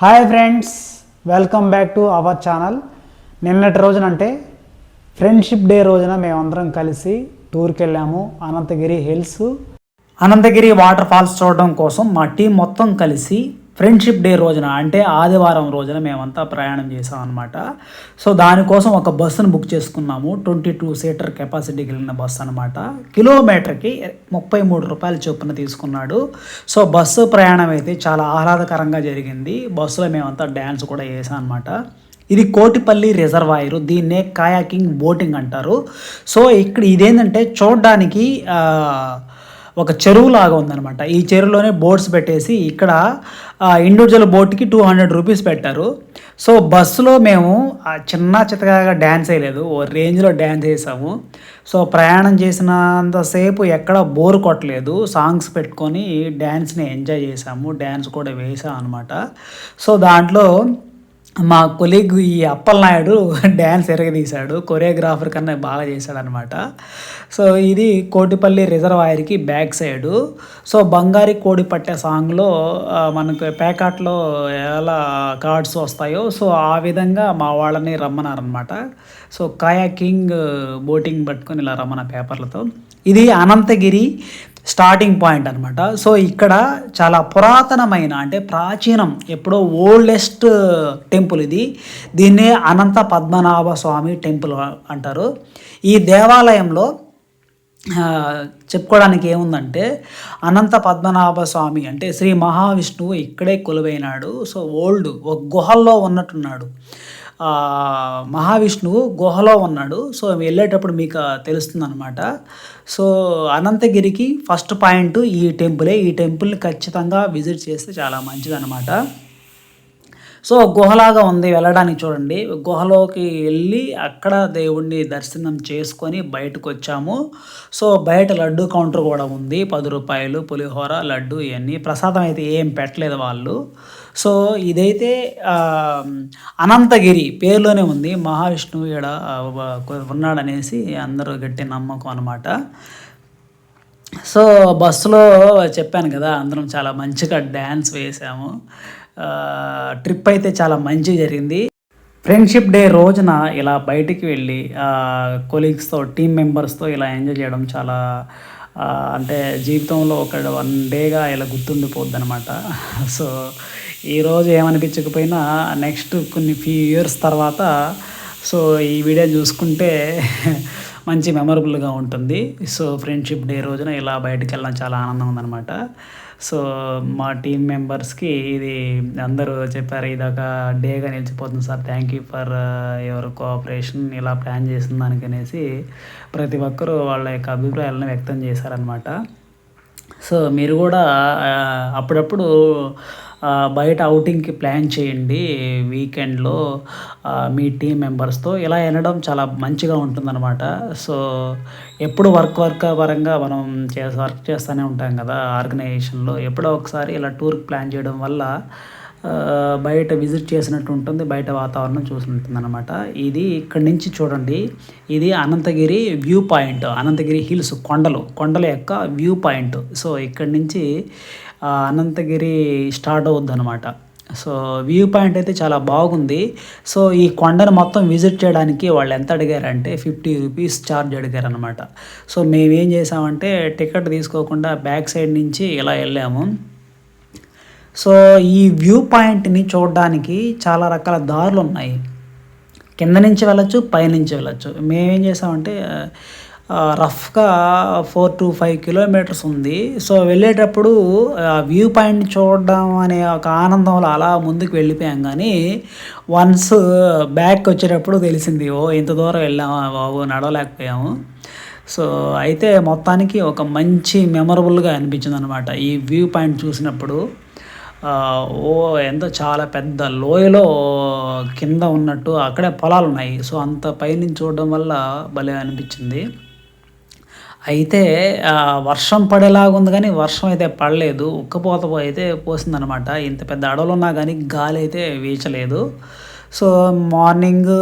Hi friends welcome back to our channel. నిన్నటి రోజున అంటే ఫ్రెండ్షిప్ డే రోజున మేమందరం కలిసి టూర్కి వెళ్ళాము Ananthagiri hills. Ananthagiri water falls చూడడం కోసం మా టీం మొత్తం కలిసి ఫ్రెండ్షిప్ డే రోజున అంటే ఆదివారం రోజున మేమంతా ప్రయాణం చేసాం అనమాట సో దానికోసం ఒక బస్సును బుక్ చేసుకున్నాము. ట్వంటీ టూ సీటర్ కెపాసిటీ కలిగిన బస్సు అనమాట కిలోమీటర్కి ముప్పై మూడు రూపాయల చొప్పున తీసుకున్నాడు. సో బస్సు ప్రయాణం అయితే చాలా ఆహ్లాదకరంగా జరిగింది. బస్సులో మేమంతా డ్యాన్స్ కూడా వేసాం అనమాట ఇది కోటిపల్లి రిజర్వాయర్ దీన్నే కాయాకింగ్ బోటింగ్ అంటారు. సో ఇక్కడ ఇదేంటంటే చూడడానికి ఒక చెరువు లాగా ఉందన్నమాట. ఈ చెరువులోనే బోట్స్ పెట్టేసి ఇక్కడ ఇండివిజువల్ బోట్కి టూ హండ్రెడ్ రూపీస్ పెట్టారు. సో బస్సులో మేము చిన్న చిత్తగా డ్యాన్స్ వేయలేదు. ఓ రేంజ్లో డ్యాన్స్ వేసాము. సో ప్రయాణం చేసినంతసేపు ఎక్కడ బోర్ కొట్టలేదు. సాంగ్స్ పెట్టుకొని డ్యాన్స్ని ఎంజాయ్ చేసాము. డ్యాన్స్ కూడా వేసాం అనమాట సో దాంట్లో మా కొలీగ్ ఈ అప్పలనాయుడు డ్యాన్స్ ఎరగదీశాడు. కొరియోగ్రాఫర్ కన్నా బాగా చేశాడనమాట సో ఇది కోటిపల్లి రిజర్వాయర్కి బ్యాక్ సైడు. సో బంగారి కోడి పట్టే సాంగ్లో మనకు ప్యాకాట్లో ఎలా కార్డ్స్ వస్తాయో సో ఆ విధంగా మా వాళ్ళని రమ్మన్నారనమాట సో కాయా కింగ్ బోటింగ్ పట్టుకొని ఇలా రమ్మన్న పేపర్లతో. ఇది అనంతగిరి స్టార్టింగ్ పాయింట్ అనమాట సో ఇక్కడ చాలా పురాతనమైన అంటే ప్రాచీనం ఎప్పుడో ఓల్డెస్ట్ టెంపుల్ ఇది. దీన్నే అనంత పద్మనాభ స్వామి టెంపుల్ అంటారు. ఈ దేవాలయంలో చెప్పుకోవడానికి ఏముందంటే అనంత పద్మనాభ స్వామి అంటే శ్రీ మహావిష్ణువు ఇక్కడే కొలువైనాడు. సో ఓల్డ్ ఒక గుహల్లో ఉన్నట్టున్నాడు. మహావిష్ణువు గుహలో ఉన్నాడు. సో వెళ్ళేటప్పుడు మీకు తెలుస్తుంది అనమాట సో అనంతగిరికి ఫస్ట్ పాయింట్ ఈ టెంపులే. ఈ టెంపుల్ని ఖచ్చితంగా విజిట్ చేస్తే చాలా మంచిదనమాట సో గుహలాగా ఉంది వెళ్ళడానికి చూడండి. గుహలోకి వెళ్ళి అక్కడ దేవుణ్ణి దర్శనం చేసుకొని బయటకు వచ్చాము. సో బయట లడ్డు కౌంటర్ కూడా ఉంది. పది రూపాయలు పులిహోర లడ్డు ఇవన్నీ. ప్రసాదం అయితే ఏం పెట్టలేదు వాళ్ళు. సో ఇదైతే అనంతగిరి పేరులోనే ఉంది. మహావిష్ణువు ఇక్కడ ఉన్నాడనేసి అందరూ గట్టి నమ్మకం అనమాట సో బస్సులో చెప్పాను కదా అందరం చాలా మంచిగా డ్యాన్స్ వేసాము. ట్రిప్ అయితే చాలా మంచిగా జరిగింది. ఫ్రెండ్షిప్ డే రోజున ఇలా బయటికి వెళ్ళి కొలీగ్స్తో టీం మెంబర్స్తో ఇలా ఎంజాయ్ చేయడం చాలా అంటే జీవితంలో ఒక వన్ డేగా ఇలా గుర్తుండిపోద్ది అనమాట సో ఈరోజు ఏమనిపించకపోయినా నెక్స్ట్ కొన్ని ఫ్యూ ఇయర్స్ తర్వాత సో ఈ వీడియో చూసుకుంటే మంచి మెమరబుల్గా ఉంటుంది. సో ఫ్రెండ్షిప్ డే రోజున ఇలా బయటకు వెళ్ళడం చాలా ఆనందం ఉందన్నమాట. సో మా టీం మెంబర్స్కి ఇది అందరూ చెప్పారు ఇది ఒక డేగా నిలిచిపోతుంది sir thank you for your cooperation ఇలా ప్లాన్ చేసిన దానికనేసి ప్రతి ఒక్కరూ వాళ్ళ యొక్క అభిప్రాయాలను వ్యక్తం చేశారనమాట సో మీరు కూడా అప్పుడప్పుడు బయట అవుటింగ్కి ప్లాన్ చేయండి వీకెండ్లో మీ టీం మెంబర్స్తో ఇలా వినడం చాలా మంచిగా ఉంటుందన్నమాట. సో ఎప్పుడు వర్క్ వర్క్ పరంగా మనం చే వర్క్ చేస్తూనే ఉంటాం కదా ఆర్గనైజేషన్లో ఎప్పుడో ఒకసారి ఇలా టూర్కి ప్లాన్ చేయడం వల్ల బయట విజిట్ చేసినట్టు ఉంటుంది బయట వాతావరణం చూసినట్టుంది అనమాట ఇది ఇక్కడ నుంచి చూడండి ఇది Ananthagiri view point Ananthagiri hills కొండలు కొండల యొక్క వ్యూ పాయింట్. సో ఇక్కడ నుంచి అనంతగిరి స్టార్ట్ అవుద్ది అనమాట సో వ్యూ పాయింట్ అయితే చాలా బాగుంది. సో ఈ కొండను మొత్తం విజిట్ చేయడానికి వాళ్ళు ఎంత అడిగారంటే ఫిఫ్టీ రూపీస్ ఛార్జ్ అడిగారు అనమాట సో మేము ఏం చేసామంటే టికెట్ తీసుకోకుండా బ్యాక్ సైడ్ నుంచి ఇలా వెళ్ళాము. సో ఈ వ్యూ పాయింట్ని చూడడానికి చాలా రకాల దారులు ఉన్నాయి. కింద నుంచి వెళ్ళచ్చు పైనుంచి వెళ్ళచ్చు. మేమేం చేసామంటే రఫ్గా ఫోర్ టు ఫైవ్ కిలోమీటర్స్ ఉంది. సో వెళ్ళేటప్పుడు ఆ వ్యూ పాయింట్ చూడడం అనే ఒక ఆనందంలో అలా ముందుకు వెళ్ళిపోయాం. కానీ వన్స్ బ్యాక్ వచ్చేటప్పుడు తెలిసింది ఓ ఇంత దూరం వెళ్ళామా బాబు నడవలేకపోయాము. సో అయితే మొత్తానికి ఒక మంచి మెమరబుల్గా అనిపించింది అనమాట ఈ వ్యూ పాయింట్ చూసినప్పుడు. ఓ ఎంతో చాలా పెద్ద లోయలో కింద ఉన్నట్టు అక్కడే పొలాలు ఉన్నాయి సో అంత పైనుంచి చూడడం వల్ల భలే అనిపించింది. అయితే వర్షం పడేలాగా ఉంది కానీ వర్షం అయితే పడలేదు. ఉక్కపోత అయితే పోసిందనమాట ఇంత పెద్ద అడవులు ఉన్నా కానీ గాలి అయితే వీచలేదు. సో మార్నింగ్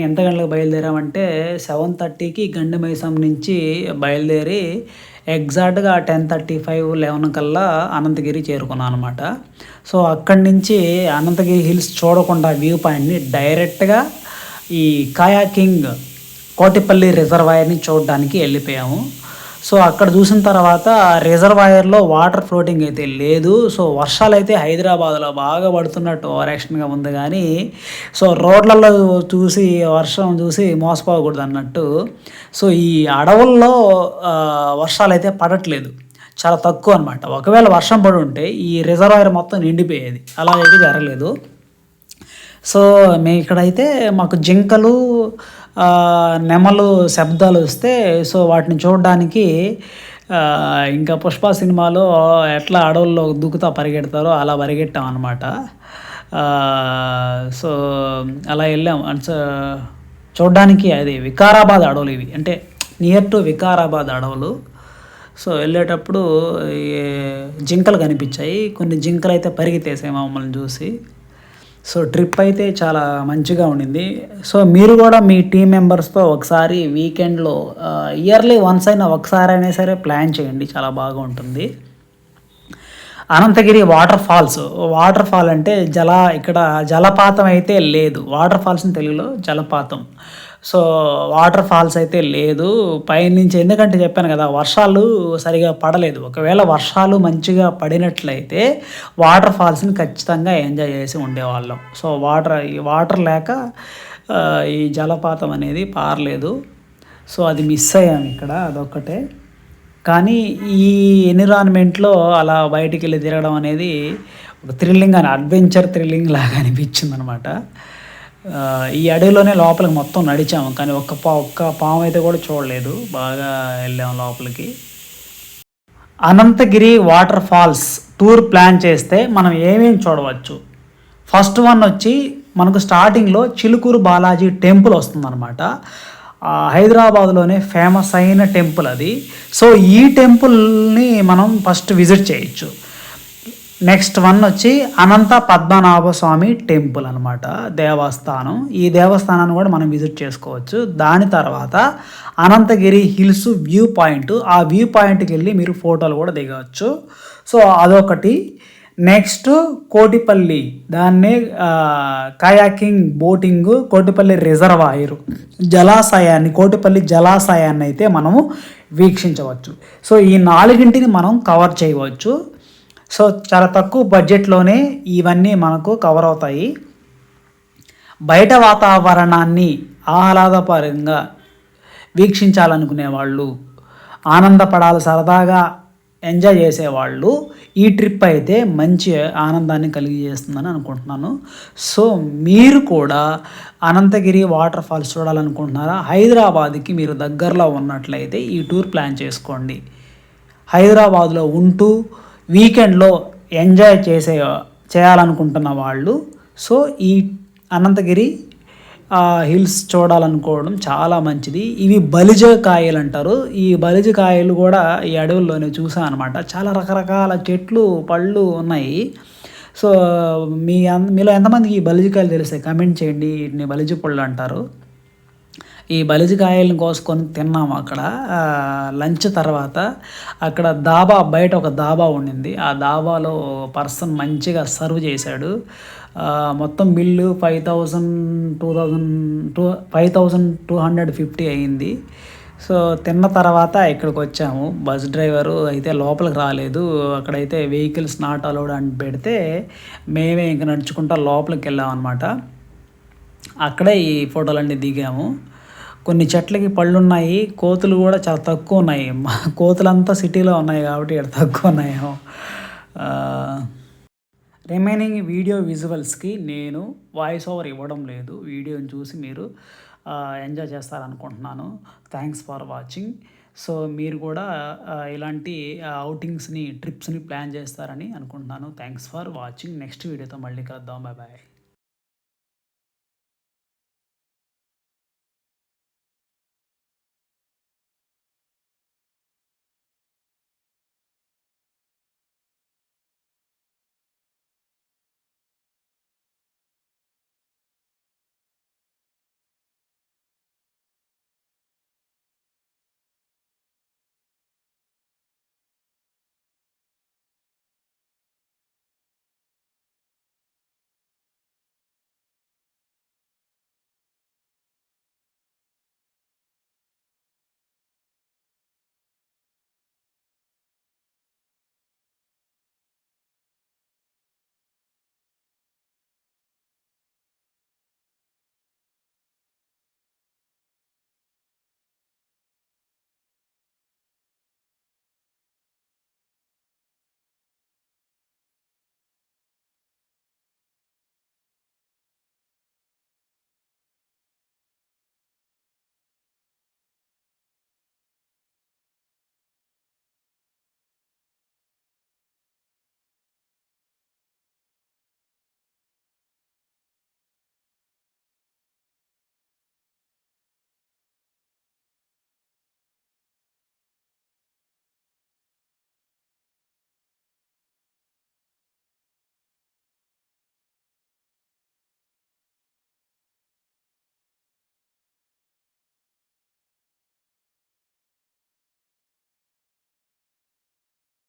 ఎంత గంటలకు బయలుదేరామంటే సెవెన్ థర్టీకి గండి మైసం నుంచి బయలుదేరి ఎగ్జాక్ట్గా టెన్ థర్టీ ఫైవ్ లెవెన్ కల్లా అనంతగిరి చేరుకున్నాను అనమాట సో అక్కడి నుంచి అనంతగిరి హిల్స్ చూడకుండా వ్యూ పాయింట్ని డైరెక్ట్గా ఈ కాయాకింగ్ కోటిపల్లి రిజర్వాయర్ని చూడడానికి వెళ్ళిపోయాము. సో అక్కడ చూసిన తర్వాత రిజర్వాయర్లో వాటర్ ఫ్లోటింగ్ అయితే లేదు. సో వర్షాలు అయితే హైదరాబాద్లో బాగా పడుతున్నట్టు ఓవరాక్షన్గా ఉంది కానీ సో రోడ్లలో చూసి వర్షం చూసి మోసపోకూడదు అన్నట్టు సో ఈ అడవుల్లో వర్షాలు అయితే పడట్లేదు. చాలా తక్కువ అనమాట ఒకవేళ వర్షం పడి ఉంటే ఈ రిజర్వాయర్ మొత్తం నిండిపోయేది. అలా అయితే జరగలేదు. సో మేము ఇక్కడైతే మాకు జింకలు నెమలు శబ్దాలు వస్తే సో వాటిని చూడడానికి ఇంకా పుష్ప సినిమాలో ఎట్లా అడవుల్లో దూకుతా పరిగెడతారో అలా పరిగెట్టాం అనమాట సో అలా వెళ్ళాం. అండ్ చూడడానికి అది వికారాబాద్ అడవులు ఇవి. అంటే నియర్ టు వికారాబాద్ అడవులు. సో వెళ్ళేటప్పుడు ఈ జింకలు కనిపించాయి. కొన్ని జింకలు అయితే పరిగెత్తేసాయి మమ్మల్ని చూసి. సో ట్రిప్ అయితే చాలా మంచిగా ఉండింది. సో మీరు కూడా మీ టీం మెంబర్స్తో ఒకసారి వీకెండ్లో ఇయర్లీ వన్స్ అయినా ఒకసారి అయినా సరే ప్లాన్ చేయండి. చాలా బాగా ఉంటుంది Ananthagiri water falls. Water fall అంటే జల ఇక్కడ జలపాతం అయితే లేదు. వాటర్ ఫాల్స్ అని తెలుగులో జలపాతం. సో వాటర్ ఫాల్స్ అయితే లేదు. పైనుంచి ఎందుకంటే చెప్పాను కదా వర్షాలు సరిగా పడలేదు. ఒకవేళ వర్షాలు మంచిగా పడినట్లయితే వాటర్ ఫాల్స్ని ఖచ్చితంగా ఎంజాయ్ చేసి ఉండేవాళ్ళం. సో వాటర్ ఈ వాటర్ లేక ఈ జలపాతం అనేది పారలేదు. సో అది మిస్ అయ్యాం ఇక్కడ అదొక్కటే. కానీ ఈ ఎన్విరాన్మెంట్లో అలా బయటికి వెళ్ళి తిరగడం అనేది ఒక థ్రిల్లింగ్ అని అడ్వెంచర్ థ్రిల్లింగ్ లాగా అనిపించింది అనమాట ఈ అడవిలోనే లోపలికి మొత్తం నడిచాము కానీ ఒక్క పా ఒక్క పాము అయితే కూడా చూడలేదు. బాగా వెళ్ళాము లోపలికి. Ananthagiri water falls tour plan చేస్తే మనం ఏమేమి చూడవచ్చు? ఫస్ట్ వన్ వచ్చి మనకు స్టార్టింగ్లో చిలుకూరు బాలాజీ టెంపుల్ వస్తుందన్నమాట. హైదరాబాద్లోనే ఫేమస్ అయిన టెంపుల్ అది. సో ఈ టెంపుల్ని మనం ఫస్ట్ విజిట్ చేయొచ్చు. నెక్స్ట్ వన్ వచ్చి అనంత పద్మనాభ స్వామి టెంపుల్ అనమాట దేవస్థానం. ఈ దేవస్థానాన్ని కూడా మనం విజిట్ చేసుకోవచ్చు. దాని తర్వాత అనంతగిరి హిల్స్ వ్యూ పాయింట్. ఆ వ్యూ పాయింట్కి వెళ్ళి మీరు ఫోటోలు కూడా దిగవచ్చు. సో అదొకటి. నెక్స్ట్ కోటిపల్లి. దాన్ని కయాకింగ్ బోటింగ్ కోటిపల్లి రిజర్వాయర్ జలాశయాన్ని కోటిపల్లి జలాశయాన్ని అయితే మనము వీక్షించవచ్చు. సో ఈ నాలుగింటిని మనం కవర్ చేయవచ్చు. సో చాలా తక్కువ బడ్జెట్లోనే ఇవన్నీ మనకు కవర్ అవుతాయి. బయట వాతావరణాన్ని ఆహ్లాదపరంగా వీక్షించాలనుకునే వాళ్ళు ఆనందపడాలి సరదాగా ఎంజాయ్ చేసేవాళ్ళు ఈ ట్రిప్ అయితే మంచి ఆనందాన్ని కలిగజేస్తుందని అనుకుంటున్నాను. సో మీరు కూడా అనంతగిరి వాటర్ ఫాల్స్ చూడాలనుకుంటున్నారా? హైదరాబాద్కి మీరు దగ్గరలో ఉన్నట్లయితే ఈ టూర్ ప్లాన్ చేసుకోండి. హైదరాబాద్లో ఉంటూ వీకెండ్లో ఎంజాయ్ చేసే చేయాలనుకుంటున్న వాళ్ళు సో ఈ అనంతగిరి హిల్స్ చూడాలనుకోవడం చాలా మంచిది. ఇవి బలిజ కాయలు అంటారు. ఈ బలిజ కాయలు కూడా ఈ అడవుల్లోనే చూసాను అనమాట చాలా రకరకాల చెట్లు పళ్ళు ఉన్నాయి. సో మీ మీలో ఎంతమందికి ఈ బలిజ కాయలు తెలిస్తే కమెంట్ చేయండి. వీటిని బలిజ పళ్ళు అంటారు. ఈ బలిజికాయలను కోసుకొని తిన్నాము అక్కడ. లంచ్ తర్వాత అక్కడ దాబా బయట ఒక దాబా ఉండింది. ఆ దాబాలో పర్సన్ మంచిగా సర్వ్ చేశాడు. మొత్తం bill five thousand two thousand two five thousand two hundred fifty అయింది. సో తిన్న తర్వాత ఇక్కడికి వచ్చాము. బస్ డ్రైవరు అయితే లోపలికి రాలేదు. అక్కడైతే వెహికల్స్ నాట్ అలౌడ్ అని పెడితే మేమే ఇంక నడుచుకుంటా లోపలికి వెళ్ళాం అనమాట అక్కడే ఈ ఫోటోలన్నీ దిగాము. కొన్ని చెట్లకి పళ్ళు ఉన్నాయి కోతులు కూడా చాలా తక్కువ ఉన్నాయి. మా కోతులంతా సిటీలో ఉన్నాయి కాబట్టి ఇక్కడ తక్కువ ఉన్నాయేమో రిమైనింగ్ వీడియో విజువల్స్కి నేను వాయిస్ ఓవర్ ఇవ్వడం లేదు. వీడియోని చూసి మీరు ఎంజాయ్ చేస్తారనుకుంటున్నాను. థ్యాంక్స్ ఫర్ వాచింగ్ సో మీరు కూడా ఇలాంటి అవుటింగ్స్ని ట్రిప్స్ని ప్లాన్ చేస్తారని అనుకుంటున్నాను. థ్యాంక్స్ ఫర్ వాచింగ్ నెక్స్ట్ వీడియోతో మళ్ళీ కలుద్దాం. Bye bye